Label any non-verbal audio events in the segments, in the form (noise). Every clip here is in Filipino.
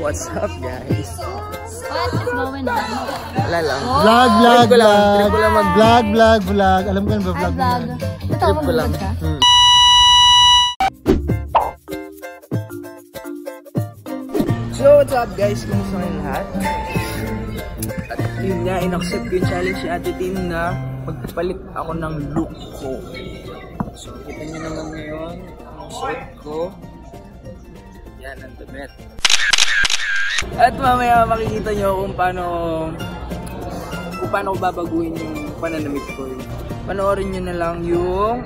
What's up, guys? What is going on? Wala lang. Vlog, vlog, ko lang, vlog. trip ko lang mag- Vlog, vlog, vlog. Alam ko yan ba vlog mo vlog. yan? Trip ko lang. vlog? Hmm. So, what's up guys? Kumusta kayong lahat? At yun nga, in-accept ko yung challenge ni Ate Tim na magpapalit ako ng look ko. So, kita nyo naman ngayon ang suot ko. Yan, ang damit. At mamaya makikita nyo kung paano kung paano babaguhin yung pananamit ko. Panoorin nyo na lang yung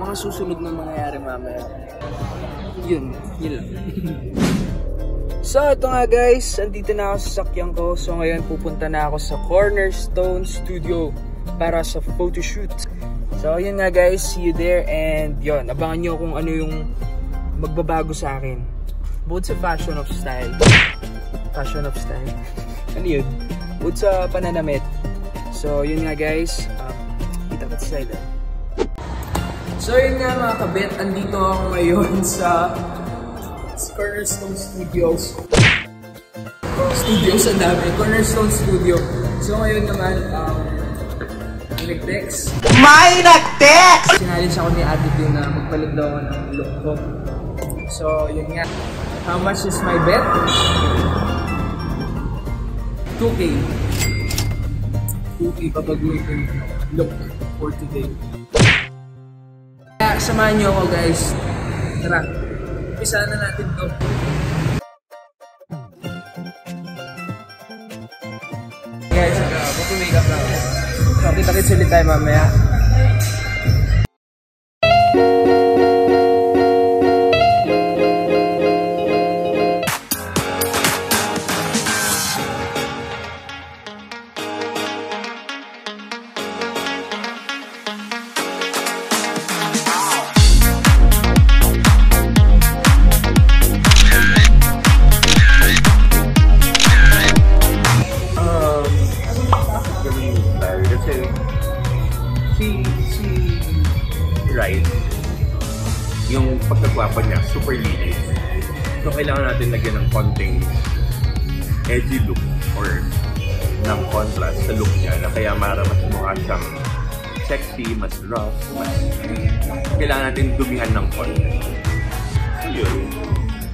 mga susunod na mangyayari mamaya. Yun, yun lang. (laughs) So, ito nga guys, andito na ako sa sakyan ko. So, ngayon pupunta na ako sa Cornerstone Studio para sa photoshoot. So, yun nga guys, see you there. And yun, abangan nyo kung ano yung magbabago sa akin. Both sa fashion of style. Fashion of style. (laughs) ano yun? Both sa pananamit. So, yun nga guys. Um, kita ka sa side. ah. So, yun nga mga kabit. Andito ako ngayon (laughs) sa Cornerstone Studios. Studios ang dami. Cornerstone Studio. So ngayon naman, um, nag-text. May nag-text! Challenge ako ni Ate Pio na magpalit daw ako ng look ko. So yun nga. How much is my bet? 2K. 2K pabaguhin ko yung look for today. Kaya samahan niyo ako guys. Tara. Umpisa na natin to. Guys, uh, mag-makeup lang ako. So, kita-kits ulit tayo mamaya. Ganun tayo. Kasi si, si Ryan, yung pagkagwapa niya, super linis. So, kailangan natin lagyan ng konting edgy look or ng contrast sa look niya na kaya mara mas mukha siyang sexy, mas rough, mas kailangan natin dumihan ng konti. So, yun.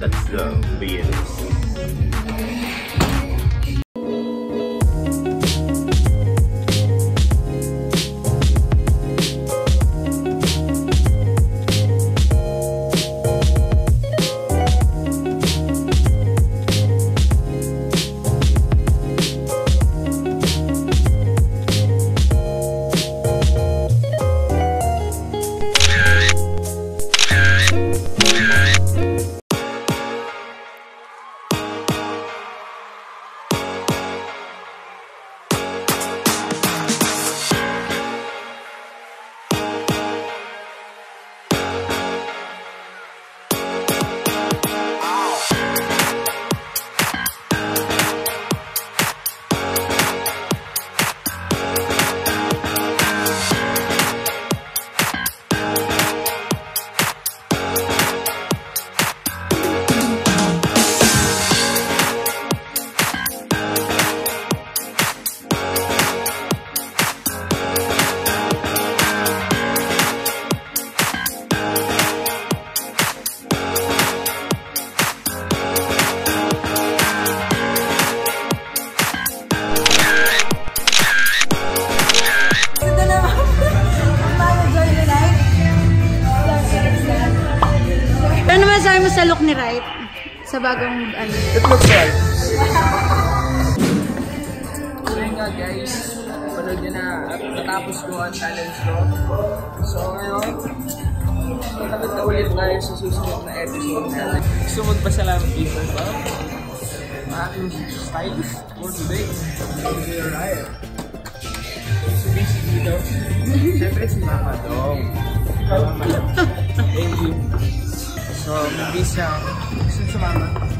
That's the way it is. Ano naman sabi mo sa look ni Wright? Sa bagong ano? It looks right. So yun nga guys, panood nyo na at natapos ko ang challenge ko. So ngayon, tatapit na ulit tayo sa susunod na episode na. Gusto magpasalamat dito ba? Aking stylist for today. Today Ryan. Si Busy dito. Siyempre si Mama Dong. Thank you. So, mabis siya. Gusto sumama.